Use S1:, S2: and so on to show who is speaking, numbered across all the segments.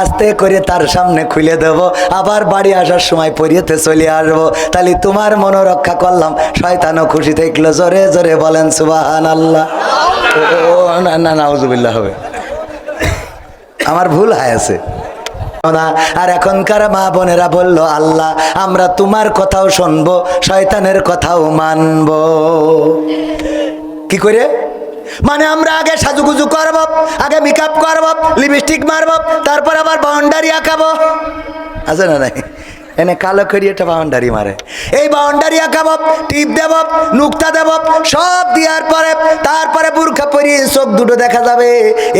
S1: আস্তে করে তার সামনে খুলে দেব। আবার বাড়ি আসার সময় পরিয়েতে চলে আসব। তাহলে তোমার মনোরক্ষা করলাম। শয়তানও খুশি থাকল। জোরে জোরে বলেন সুবাহান আল্লাহ ও না না নাউজুবিল্লাহ হবে। আমার ভুল হয়েছে না আর এখনকার মা বোনেরা বলল আল্লাহ আমরা তোমার কথাও শুনব শয়তানের কথাও মানবো। কি করে? মানে আমরা আগে সাজুগুজু করব, আগে মেকআপ করব লিপস্টিক মারব, তারপর আবার বাউন্ডারি আঁকাবো। আছে না নাই? এনে কালো করি একটা বাউন্ডারি মারে। এই বাউন্ডারি আঁকাবো টিপ দেব নুক্তা দেব সব দেওয়ার পরে, তারপরে বুর্খা পরিয়ে চোখ দুটো দেখা যাবে।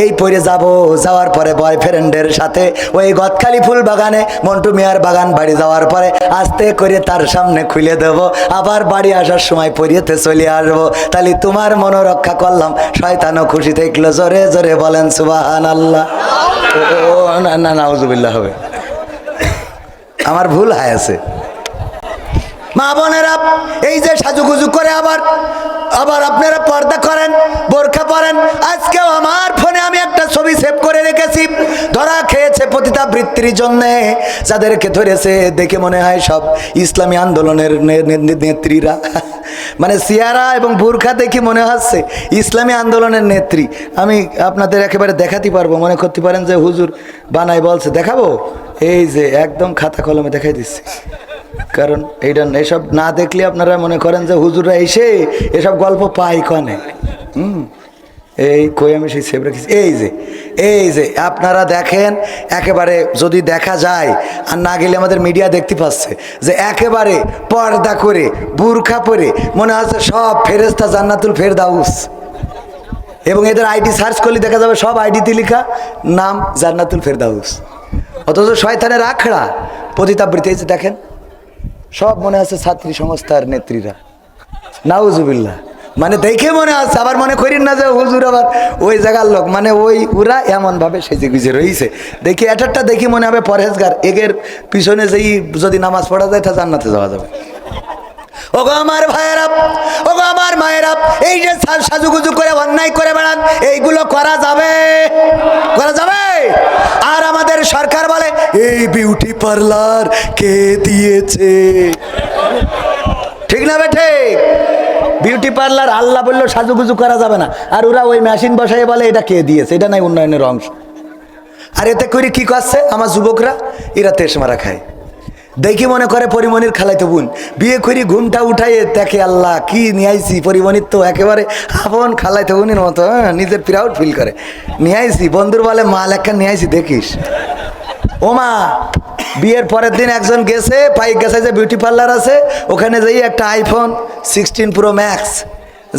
S1: এই পরে যাব, যাওয়ার পরে বয়ফ্রেন্ডের সাথে ওই গদখালি ফুল বাগানে, মন্টু মিয়ার বাগান বাড়ি যাওয়ার পরে আস্তে করে তার সামনে খুলে দেব। আবার বাড়ি আসার সময় পরিয়েতে চলে আসব। তাহলে তোমার মনোরক্ষা করলাম। শয়তানও খুশি থাকল জোরে জোরে বলেন সুবাহান আল্লাহ ও না না হবে। আমার ভুল আছে। মা বোনেরা, এই যে সাজুগুজু করে আবার আবার আপনারা পর্দা করেন, বোরখা পরেন, আজকেও আমার ফোনে আমি একটা ছবি সেভ করে রেখেছি। ধরা খেয়েছে পতিতাবৃত্তির জন্যে, যাদেরকে ধরেছে দেখে মনে হয় সব ইসলামী আন্দোলনের নেত্রীরা। মানে সিয়ারা এবং বুরখা দেখি মনে হচ্ছে ইসলামী আন্দোলনের নেত্রী। আমি আপনাদের একেবারে দেখাতে পারব, মনে করতে পারেন যে হুজুর বানাই বলছে, দেখাবো? এই যে একদম খাতা কলমে দেখাই দিচ্ছি। কারণ এইটা এসব না দেখলে আপনারা মনে করেন যে হুজুররা এসে এসব গল্প পাই কনে। হুম। এই কই আমি সেই সেভ রেখেছি? এই যে এই যে, আপনারা দেখেন, একেবারে যদি দেখা যায়, আর না গেলে আমাদের মিডিয়া দেখতে পাচ্ছে, যে একেবারে পর্দা করে, বুরখা পরে, মনে হচ্ছে সব ফেরেস্তা জান্নাতুল ফেরদাউস। এবং এদের আইডি সার্চ করলে দেখা যাবে সব আইডিতে লেখা, নাম জান্নাতুল ফেরদাউস। অথচ শয়তানের আখড়া, পতিতাবৃত্তি, এই যে দেখেন, সব মনে আছে ছাত্রী সংস্থার নেত্রীরা। নাউজুবিল্লাহ। মানে দেখে মনে আছে, আবার মনে করিন না যে হুজুর আবার ওই জায়গার লোক। মানে ওই ওরা এমন ভাবে সেজে গুজে রয়েছে দেখি এটারটা দেখি মনে হবে পরহেজগার। এগের পিছনে যেই যদি নামাজ পড়া যায়, তা জান্নাতে যাওয়া যাবে। ওগো আমার ভাইয়েরা ওগো আমার মায়েরা এই যে সাজুগুজু করে, অন্যায় করে বেড়ান, এইগুলো করা যাবে? করা যাবে? আর আমাদের সরকার বলে, এই বিউটি পার্লার কে দিয়েছে? ঠিক না বেঠে বিউটি পার্লার আল্লাহ বলল সাজুগুজু করা যাবে না। আর ওরা ওই মেশিন বসাই বলে এটা কে দিয়েছে? এটা নাই উন্নয়নের অংশ। আর এতে করে কি করছে? আমার যুবকরা এরা তেস মারা খায়। দেখি মনে করে পরিমণির খালাইতে বোন। বিয়ে করি ঘুমটা উঠাইয়ে দেখে আল্লাহ কি নিয়ে পরিমণির তো একেবারে আপন খালাইতে বোনের মতো হ্যাঁ, নিজের প্রাউড ফিল করে। নিয়ে বন্ধুর বলে মাল একটা নিয়ে আইছি দেখিস। ও মা বিয়ের পরের দিন একজন গেছে, পাইক গেছে যে বিউটি পার্লার আছে, ওখানে যেই একটা আইফোন সিক্সটিন প্রো ম্যাক্স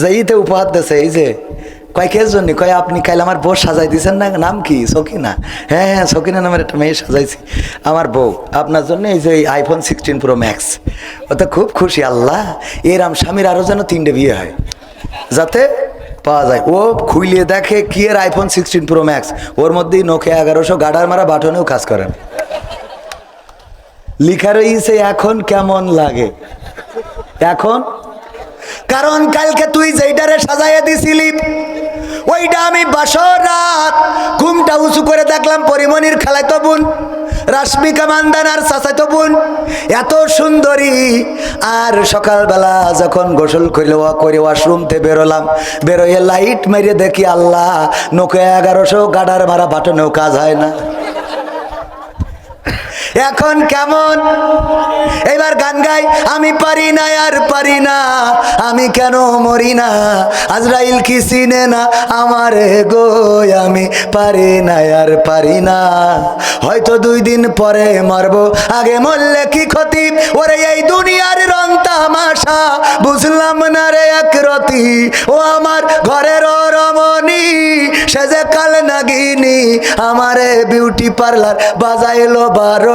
S1: যেইতে উপহার দিয়েছে, এই যে, কয় কের জন্য? কয়, আপনি কাল আমার বউ সাজাই দিয়েছেন না? নাম কি? সকিনা। হ্যাঁ হ্যাঁ সকিনা নামের একটা মেয়ে সাজাইছি। আমার বউ, আপনার জন্য এই যে আইফোন সিক্সটিন প্রো ম্যাক্স ও তো খুব খুশি, আল্লাহ, এরাম স্বামীর আরও যেন তিনটে বিয়ে হয়। যাতে পাওয়া যায়। ও খুইলিয়ে দেখে কি এর আইফোন সিক্সটিন প্রো ম্যাক্স ওর মধ্যেই নোকে এগারোশো গাডার মারা বাটনেও কাজ করেন লিখা রয়েছে এখন কেমন লাগে? এখন? কারণ কালকে তুই যেইটারে সাজাইয়া দিছিলি, ওইটা আমি বাসর রাত ঘুমটা উঁচু করে দেখলাম পরিমণির খেলায় তো বোন, রাশ্মিকা মান্দান আর চাচাতো বোন। এত সুন্দরী। আর সকালবেলা যখন গোসল করে করে ওয়াশরুমতে বেরোলাম, বেরোয় লাইট মেরে দেখি আল্লাহ নোকে এগারোশো গাডার মারা বাটনেও কাজ হয় না। এখন কেমন? এবার গান গাই, আমি পারি না, আর পারি না, আমি কেন মরি না? আজরাইল কি চিনে না আমার গো, আমি পারি না, আর পারি না। হয়তো দুই দিন পরে মারবো, আগে মরলে কি ক্ষতি? ওরে এই দুনিয়ার রং তামাশা, বুঝলাম না রে এক রতি। ও আমার ঘরের রমণী, সে যে কাল নাগিনি, আমারে বিউটি পার্লার বাজাইলো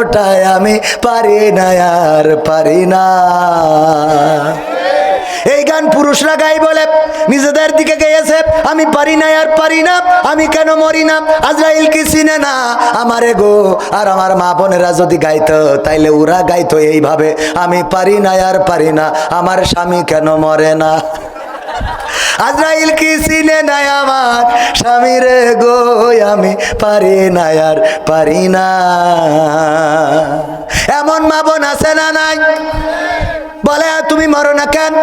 S1: বারোটায় আমি পারি না, আর পারি না। এই গান পুরুষরা গাই বলে, নিজেদের দিকে গেয়েছে, আমি পারি না, আর পারি না, আমি কেন মরি না? আজরাইল কি চিনে না আমারে গো? আর আমার মা বোনেরা যদি গাইতো, তাইলে ওরা গাইতো এইভাবে, আমি পারি না, আর পারি না, আমার স্বামী কেন মরে না? আজরাইল কি চিনে নাই আমার? স্বামীর গো আমি পারি না আর পারি না। এমন মা বোন আছে না নাই? বলে তুমি মরো না কেন?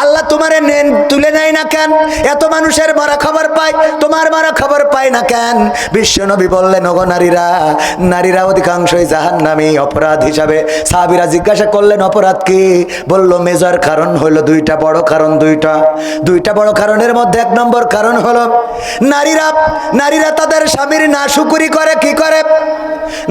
S1: আল্লাহ তোমার নেন তুলে নেয় না কেন? এত মানুষের মরা খবর পায় তোমার মরা খবর পায় না কেন? বিশ্ব নবী বললেন, ওগো নারীরা নারীরা অধিকাংশই জাহান নামে অপরাধ হিসাবে। সাহাবিরা জিজ্ঞাসা করলেন, অপরাধ কি? বলল, মেজর কারণ হলো দুইটা, বড় কারণ দুইটা। দুইটা বড় কারণের মধ্যে এক নম্বর কারণ হলো, নারীরা নারীরা তাদের স্বামীর নাশুকুরি করে, কি করে?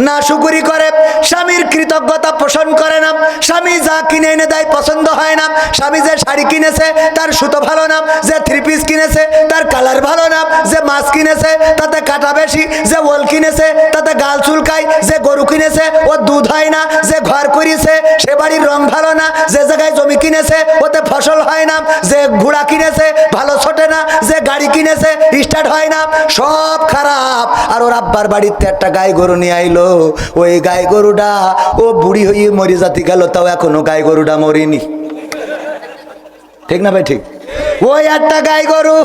S1: নাশুকুরি করে, স্বামীর কৃতজ্ঞতা পোষণ করে না। স্বামী যা কিনে এনে দেয় পছন্দ হয় না। স্বামী যে শাড়ি কিনেছে, তার সুতো ভালো না। যে থ্রি পিস কিনেছে, তার কালার ভালো না, যে মাছ কিনেছে, তাতে কাটা বেশি, যে ওল কিনেছে, তাতে গাল চুলকায়, যে গরু কিনেছে, ও দুধ হয় না, যে ঘর করিয়েছে সে বাড়ির রং ভালো না, যে জায়গায় জমি কিনেছে, ওতে ফসল হয় না, যে ঘোড়া কিনেছে, ভালো ছোটে না, যে গাড়ি কিনেছে স্টার্ট হয় না, সব খারাপ। আর ওর আব্বার বাড়িতে একটা গাই গরু নিয়ে আইলো, ওই গাই গরুটা, ও বুড়ি হয়ে মরে জাতি গেল, তাও এখনও গাই গরুটা মরিনি। ঠিক না ভাই, ঠিক? ওই একটা গাই গরু,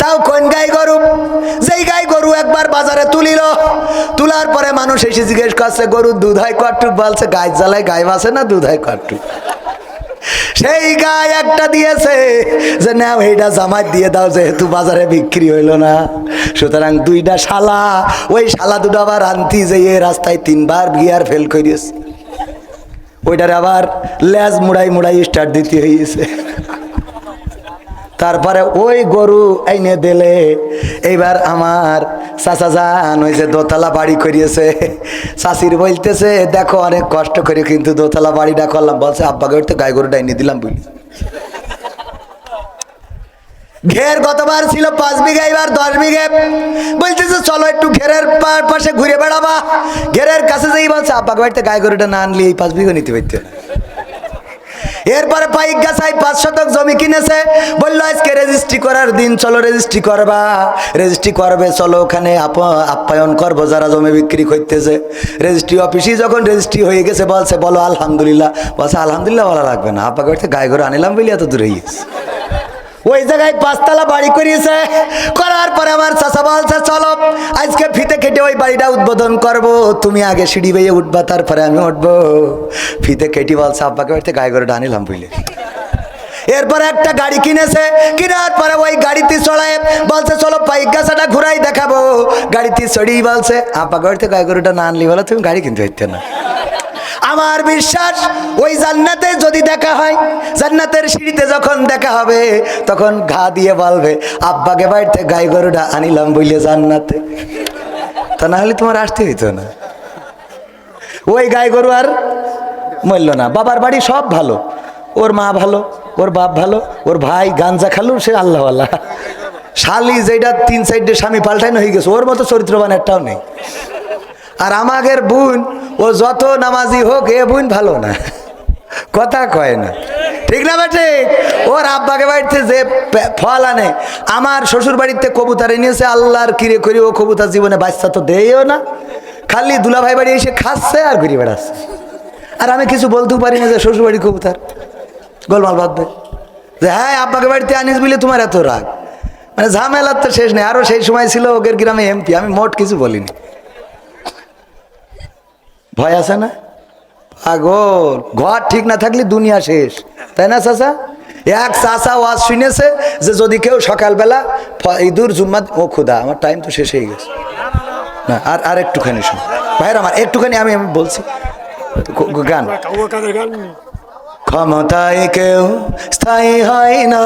S1: তাও কোন গাই গরু? যেই গাই গরু একবার বাজারে তুলিল, তুলার পরে মানুষ এসে জিজ্ঞেস করছে, গরু দুধ হয় কটুক বলছে, গাই জ্বালায় গাই বাসে না, দুধ হয় কটুক সেই গাই একটা দিয়েছে যে, নাও, এইটা জামাই দিয়ে দাও, যেহেতু বাজারে বিক্রি হইল না। সুতরাং দুইটা শালা, ওই শালা দুটো আবার আনতি যে এ রাস্তায় তিনবার গিয়ার ফেল করিয়েছে। ওইটার আবার লেজ মুড়াই মুড়াই স্টার্ট দিতে হয়েছে তারপরে ওই গরু এনে দিলে। এইবার আমার চাচা যান ওই যে দোতলা বাড়ি করিয়েছে। চাষির বলতেছে, দেখো, অনেক কষ্ট করে কিন্তু দোতলা বাড়িটা করলাম। বলছে, আব্বাকে তো গাই গরুটা এনে দিলাম বুঝলি ঘের গতবার ছিল পাঁচ বিঘা, এবার দশ বিঘে। বলতেছে, চলো একটু ঘেরের পাশে ঘুরে বেড়াবা। ঘেরের কাছে যেই বলছে, আব্বাকে বাড়িতে গায়ে গরুটা না আনলে, এই পাঁচ বিঘা নিতে পারতে না। এরপরে পাইক গাছাই পাঁচ শতক জমি কিনেছে। বলল, আজকে রেজিস্ট্রি করার দিন, চলো রেজিস্ট্রি করবা। রেজিস্ট্রি করবে, চলো ওখানে আপ- আপ্যায়ন করব, যারা জমি বিক্রি করতেছে। রেজিস্ট্রি অফিসেই যখন রেজিস্ট্রি হয়ে গেছে, বলছে, বলো, আলহামদুলিল্লাহ। বলছে, আলহামদুলিল্লাহ বলা লাগবে না। আপাকে গায়ে ঘরে আনিলাম বলি এত দূরে গেছে। ওই জায়গায় পাঁচতলা বাড়ি করিয়েছে। করার পরে আমার চাষা বলছে, চলো, আজকে ফিতে খেটে ওই বাড়িটা উদ্বোধন করব। তুমি আগে সিঁড়ি বেয়ে উঠবা, তারপরে আমি উঠবো। ফিতে কেটে বলছে, আব্বাকে বাড়িতে গায়ে করে আনিলাম বুঝলে এরপরে একটা গাড়ি কিনেছে। কেনার পরে ওই গাড়িতে চড়ায়, বলছে, চলো, পাইক গাছাটা ঘুরাই দেখাবো। গাড়িতে চড়িয়ে বলছে আপা গাড়িতে গায়ে গরুটা না আনলি বলে তুমি গাড়ি কিনতে পারতে না। আমার বিশ্বাস, ওই জান্নাতে যদি দেখা হয়, জান্নাতের সিঁড়িতে যখন দেখা হবে, তখন ঘা দিয়ে বলবে, আব্বাকে বাড়িতে গাই গরুটা আনিলাম বইলে জান্নাতে। তা না হলে তোমার আসতে হইতো না। ওই গাই গরু আর মরল না। বাবার বাড়ি সব ভালো। ওর মা ভালো, ওর বাপ ভালো, ওর ভাই গাঞ্জা খালু, সে আল্লাহ আল্লাহ শালি যেটা তিন সাইডে স্বামী পাল্টানো হয়ে গেছে, ওর মতো চরিত্রবান একটাও নেই। আর আমাদের বোন, ও যত নামাজি হোক, এ বোন ভালো না। কথা কয় না। ঠিক না বেটে ওর আব্বাকে বাড়িতে যে ফল আনে, আমার শ্বশুর বাড়িতে কবুতর এনেছে, আল্লাহর কিরে করি ও কবুতর জীবনে বাচ্চা তো দেয়ও না। খালি দুলাভাই বাড়ি এসে খাচ্ছে আর ঘুরে বেড়াচ্ছে। আর আমি কিছু বলতেও পারি না যে শ্বশুর বাড়ি কবুতর। গোলমাল বাঁধবে যে হ্যাঁ আব্বাকে বাড়িতে আনিস বলে তোমার এত রাগ। মানে ঝামেলার তো শেষ নেই। আরও সেই সময় ছিল ওদের গ্রামে এমপি। আমি মোট কিছু বলিনি। ভয় আছে না? পাগল। ঘর ঠিক না থাকলে দুনিয়া শেষ। তাই না চাচা? এক চাচা ওয়াজ শুনেছে যে যদি কেউ সকালবেলা ইঁদুর জুম্মাত ও খুদা আমার টাইম তো শেষ হয়ে গেছে। না আর আর একটুখানি শুন। ভাইয়ের আমার একটুখানি আমি আমি বলছি। গান? ক্ষমতায় কেউ স্থায়ী হয় না।